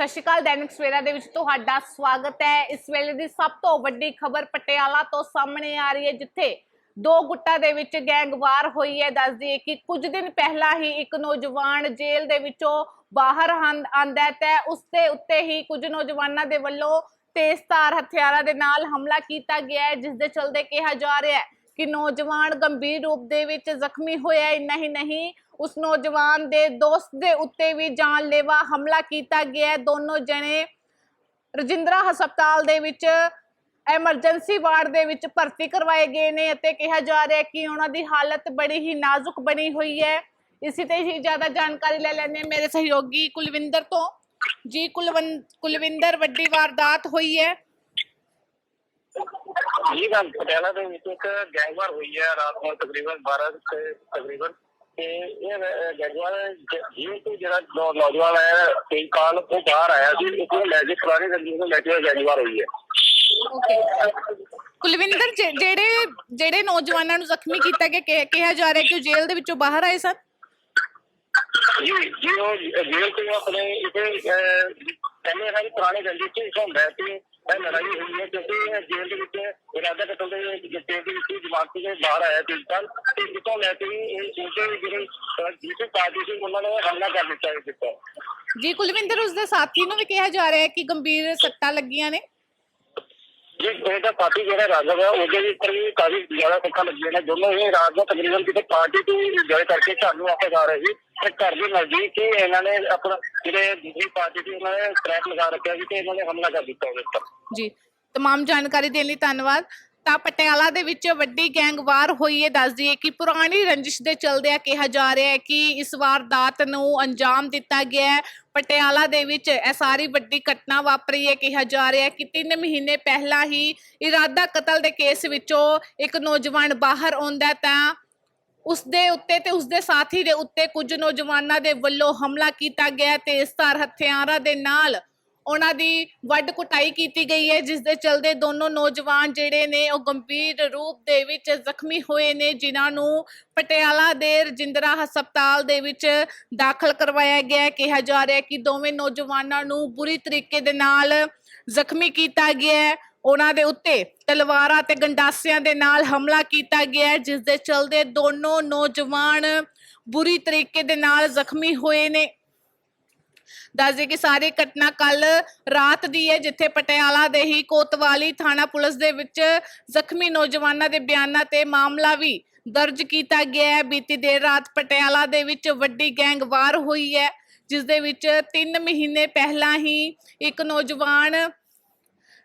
ਸਤਿ ਸ਼੍ਰੀ ਅਕਾਲ, ਦੈਨਿਕ ਸਵੇਰਾ ਦੇ ਵਿੱਚ ਤੁਹਾਡਾ ਸਵਾਗਤ ਹੈ। ਇਸ ਵੇਲੇ ਦੀ ਸਭ ਤੋਂ ਵੱਡੀ ਖਬਰ ਪਟਿਆਲਾ ਤੋਂ ਸਾਹਮਣੇ ਆ ਰਹੀ ਹੈ, ਜਿੱਥੇ ਦੋ ਗੁੱਟਾਂ ਦੇ ਵਿੱਚ ਗੈਂਗਵਾਰ ਹੋਈ ਹੈ। ਦੱਸ ਦਈਏ ਕਿ ਕੁਝ ਦਿਨ ਪਹਿਲਾਂ ਹੀ ਇੱਕ ਨੌਜਵਾਨ ਜੇਲ੍ਹ ਦੇ ਵਿੱਚੋਂ ਬਾਹਰ ਆਂ- ਆਂਦਾ ਹੈ ਤੇ ਉਸ ਦੇ ਉੱਤੇ ਹੀ ਕੁਝ ਨੌਜਵਾਨਾਂ ਦੇ ਵੱਲੋਂ ਤੇਜ਼ਧਾਰ ਹਥਿਆਰਾਂ ਦੇ ਨਾਲ ਹਮਲਾ ਕੀਤਾ ਗਿਆ ਹੈ, ਜਿਸ ਦੇ ਚਲਦੇ ਕਿਹਾ ਜਾ ਰਿਹਾ ਹੈ ਕਿ ਨੌਜਵਾਨ ਗੰਭੀਰ ਰੂਪ ਦੇ ਵਿੱਚ ਜ਼ਖਮੀ ਹੋਇਆ ਇੰਨਾ ਹੀ। ਨਹੀਂ ਉਸ ਨੌਜਵਾਨ ਦੇ ਦੋਸਤ ਦੇ ਉੱਤੇ ਵੀ ਜਾਨਲੇਵਾ ਹਮਲਾ ਕੀਤਾ ਗਿਆ ਦੋਨੋਂ ਜਣੇ ਰਜਿੰਦਰਾ ਹਸਪਤਾਲ ਦੇ ਵਿੱਚ ਐਮਰਜੈਂਸੀ ਵਾਰਡ ਦੇ ਵਿੱਚ ਭਰਤੀ ਕਰਵਾਏ ਗਏ ਨੇ ਅਤੇ ਕਿਹਾ ਜਾ ਰਿਹਾ ਹੈ ਕਿ ਉਹਨਾਂ ਦੀ ਹਾਲਤ ਬੜੀ ਹੀ ਨਾਜ਼ੁਕ ਬਣੀ ਹੋਈ ਹੈ। ਇਸੇ ਤੇ ਹੀ ਜ਼ਿਆਦਾ ਜਾਣਕਾਰੀ ਲੈ ਲੈਂਦੇ ਮੇਰੇ ਸਹਿਯੋਗੀ ਕੁਲਵਿੰਦਰ ਤੋਂ। ਜੀ, ਕੁਲਵੰ, ਕੁਲਵਿੰਦਰ, ਵੱਡੀ ਵਾਰਦਾਤ ਹੋਈ ਹੈ। ਗੱਲ ਪਟਿਆਲਾ ਦੇ ਵਿੱਚ ਇੱਕ ਗੈਂਗਵਾਰ ਹੋਈ ਹੈ ਰਾਤ ਨੂੰ ਤਕਰੀਬਨ 12 ਤੇ ਤਕਰੀਬਨ। ਤੇ ਇਹ ਗੈਂਗਵਾਰ ਜੀ ਤੋਂ ਜਿਹੜਾ ਨੌ- ਨੌਜਵਾਨ ਹੈ ਕਈ ਕਾਲ ਉਹ ਬਾਹਰ ਆਇਆ ਸੀ ਉਹ ਲੈ ਕੇ ਪੁਰਾਣੇ ਰੰਜੀਤ ਨੂੰ ਲੈ ਕੇ ਗੈਂਗਵਾਰ ਹੋਈ ਹੈ। ਕੁਲਵਿੰਦਰ ਜਿਹੜੇ ਜਿਹੜੇ ਨੌਜਵਾਨਾਂ ਨੂੰ ਜ਼ਖਮੀ ਕੀਤਾ ਗਿਆ ਕਿ- ਕਿਹਾ ਜਾ ਰਿਹਾ ਕਿ ਉਹ ਜੇਲ੍ਹ ਦੇ ਵਿੱਚੋਂ ਬਾਹਰ ਆਏ ਸਨ? ਜੀ ਜੀ ਉਹ ਜੇਲ੍ਹ ਤੋਂ ਆਪਣੇ ਇਥੇ ਪਹਿਲੇ ਦੀ ਪੁਰਾਣੇ ਰੰਜੀਤ ਤੋਂ ਹੁੰਦਾ ਕਿ ਇਹ ਲੜਾਈ ਹੋਈ ਹੈ ਕਿਉਂਕਿ ਇਹ ਜੇਲ੍ਹ ਦੇ ਵਿੱਚ ਇਰਾਦਾ ਕਤਲ ਦੇ ਜਿੱਤੇ ਦੇ ਵਿੱਚ ਜਮਾਨਤ ਦੇ ਬਾਹਰ ਆਇਆ ਸੀ। ਕੱਲ ਤੇ ਜਿੱਥੋਂ ਲੈ ਕੇ ਇਹ ਉਹਦੇ ਜਿਹੜੇ ਜਿਸੇ ਪਾਰਟੀ ਸੀ, ਉਹਨਾਂ ਨੇ ਹਮਲਾ ਕਰ ਦਿੱਤਾ ਹੈ ਦਿੱਤਾ ਜੀ ਕੁਲਵਿੰਦਰ ਉਸ ਦੇ ਸਾਥੀ ਨੂੰ ਵੀ ਕਿਹਾ ਜਾ ਰਿਹਾ ਹੈ ਕਿ ਗੰਭੀਰ ਸੱਟਾਂ ਲੱਗੀਆਂ ਨੇ। ਜੀ ਇਹਦਾ ਪਾਰਟੀ ਜਿਹੜਾ ਰਾਜਾ ਹੈ ਉਹਦੇ ਵੀ ਉੱਪਰ ਵੀ ਕਾਫੀ ਜ਼ਿਆਦਾ ਸੱਟਾਂ ਲੱਗੀਆਂ ਨੇ ਦੋਨੋਂ ਹੀ ਰਾਤ ਨੂੰ ਤਕਰੀਬਨ ਕਿਤੇ ਪਾਰਟੀ ਤੋਂ ਇੰਜੋਏ ਕਰਕੇ ਘਰ ਨੂੰ ਵਾਪਸ ਆ ਰਹੇ ਸੀ ਤੇ ਘਰ ਦੇ ਨਜ਼ਦੀਕ ਹੀ ਇਹਨਾਂ ਨੇ ਆਪਣਾ ਜਿਹੜੇ ਦੂਸਰੀ ਪਾਰਟੀ ਸੀ ਉਹਨਾਂ ਨੇ ਟਰੈਕ ਲਗਾ ਰੱਖਿਆ ਸੀ ਤੇ ਇਹਨਾਂ ਨੇ ਹਮਲਾ ਕਰ ਦਿੱਤਾ ਉਹਦੇ ਉੱਪਰ ਜੀ तमाम ਜਾਣਕਾਰੀ ਦੇਣ ਲਈ ਧੰਨਵਾਦ ਤਾਂ ਪਟਿਆਲਾ ਦੇ ਵਿੱਚ ਵੱਡੀ ਗੈਂਗਵਾਰ ਹੋਈ ਹੈ। ਦੱਸ ਦਈਏ ਕਿ ਪੁਰਾਣੀ ਰੰਜਿਸ਼ ਦੇ ਚਲਦਿਆਂ ਕਿਹਾ ਜਾ ਰਿਹਾ ਹੈ ਕਿ ਇਸ ਵਾਰਦਾਤ ਨੂੰ ਅੰਜਾਮ ਦਿੱਤਾ ਗਿਆ ਹੈ। ਪਟਿਆਲਾ ਦੇ ਵਿੱਚ ਇਹ ਸਾਰੀ ਵੱਡੀ ਘਟਨਾ ਵਾਪਰੀ ਹੈ। ਕਿਹਾ ਜਾ ਰਿਹਾ ਹੈ ਕਿ 3 ਮਹੀਨੇ ਪਹਿਲਾਂ ਹੀ ਇਰਾਦਾ ਕਤਲ ਦੇ ਕੇਸ ਵਿੱਚੋਂ ਇੱਕ ਨੌਜਵਾਨ ਬਾਹਰ ਆਉਂਦਾ ਤਾਂ ਉਸ ਦੇ ਉੱਤੇ ਤੇ ਉਸ ਦੇ ਸਾਥੀ ਦੇ ਉੱਤੇ ਕੁਝ ਨੌਜਵਾਨਾਂ ਦੇ ਵੱਲੋਂ ਹਮਲਾ ਕੀਤਾ ਗਿਆ ਤੇਜ਼ਧਾਰ ਹਥਿਆਰਾਂ ਦੇ ਨਾਲ ਉਹਨਾਂ ਦੀ ਵੱਡ ਕੁਟਾਈ ਕੀਤੀ ਗਈ ਹੈ ਜਿਸ ਦੇ ਚਲਦੇ ਦੋਨੋਂ ਨੌਜਵਾਨ ਜਿਹੜੇ ਨੇ, ਉਹ ਗੰਭੀਰ ਰੂਪ ਦੇ ਵਿੱਚ ਜ਼ਖਮੀ ਹੋਏ ਨੇ, ਜਿਨ੍ਹਾਂ ਨੂੰ ਪਟਿਆਲਾ ਦੇ ਰਜਿੰਦਰਾ ਹਸਪਤਾਲ ਦੇ ਵਿੱਚ ਦਾਖਲ ਕਰਵਾਇਆ ਗਿਆ ਹੈ। ਕਿਹਾ ਜਾ ਰਿਹਾ ਹੈ ਕਿ ਦੋਵੇਂ ਨੌਜਵਾਨਾਂ ਨੂੰ ਬੁਰੀ ਤਰੀਕੇ ਦੇ ਨਾਲ ਜ਼ਖਮੀ ਕੀਤਾ ਗਿਆ ਹੈ। ਉਹਨਾਂ ਦੇ ਉੱਤੇ ਤਲਵਾਰਾਂ ਤੇ ਗੰਡਾਸਿਆਂ ਦੇ ਨਾਲ ਹਮਲਾ ਕੀਤਾ ਗਿਆ ਜਿਸ ਦੇ ਚਲਦੇ ਦੋਨੋਂ ਨੌਜਵਾਨ ਬੁਰੀ ਤਰੀਕੇ ਦੇ ਨਾਲ ਜ਼ਖਮੀ ਹੋਏ ਨੇ। ਦੱਸਦੇ ਕਿ ਸਾਰੀ ਘਟਨਾ ਕੱਲ ਰਾਤ ਦੀ ਹੈ, ਜਿੱਥੇ ਪਟਿਆਲਾ ਦੇ ਹੀ ਕੋਤਵਾਲੀ ਥਾਣਾ ਪੁਲਿਸ ਦੇ ਵਿੱਚ ਜ਼ਖਮੀ ਨੌਜਵਾਨਾਂ ਦੇ ਬਿਆਨਾਂ ਤੇ ਮਾਮਲਾ ਵੀ ਦਰਜ ਕੀਤਾ ਗਿਆ ਹੈ। ਬੀਤੀ ਦੇਰ ਰਾਤ ਪਟਿਆਲਾ ਦੇ ਵਿੱਚ ਵੱਡੀ ਗੈਂਗਵਾਰ ਹੋਈ ਹੈ, ਜਿਸ ਦੇ ਵਿੱਚ 3 ਮਹੀਨੇ ਪਹਿਲਾਂ ਹੀ ਇੱਕ ਨੌਜਵਾਨ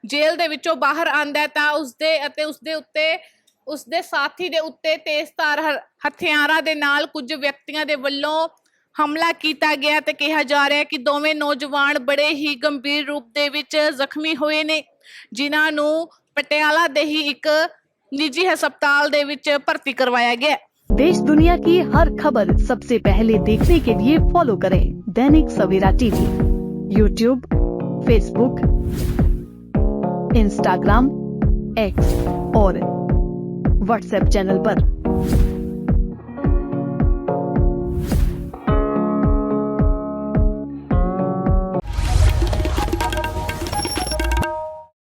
ਜੇਲ੍ਹ ਦੇ ਵਿੱਚੋਂ ਬਾਹਰ ਆਂਦਾ ਤਾਂ ਉਸਦੇ ਅਤੇ ਉਸਦੇ ਉੱਤੇ, ਉਸਦੇ ਸਾਥੀ ਦੇ ਉੱਤੇ ਤੇਜ਼ਧਾਰ ਹ- ਹਥਿਆਰਾਂ ਦੇ ਨਾਲ ਕੁਝ ਵਿਅਕਤੀਆਂ ਦੇ ਵੱਲੋਂ ਹਮਲਾ ਕੀਤਾ ਗਿਆ ਤੇ ਕਿਹਾ ਜਾ ਰਿਹਾ ਹੈ ਕਿ ਦੋਵੇਂ ਨੌਜਵਾਨ ਬੜੇ ਹੀ ਗੰਭੀਰ ਰੂਪ ਦੇ ਵਿੱਚ ਜ਼ਖਮੀ ਹੋਏ ਨੇ ਜਿਨ੍ਹਾਂ ਨੂੰ ਪਟਿਆਲਾ ਦੇ ਹੀ ਇੱਕ ਨਿੱਜੀ ਹਸਪਤਾਲ ਦੇ ਵਿੱਚ ਭਰਤੀ ਕਰਵਾਇਆ ਗਿਆ ਹੈ। देश दुनिया की हर खबर सबसे पहले देखने के लिए फॉलो करें Dainik Savera TV YouTube Facebook Instagram X और व्हाट्सएप चैनल पर।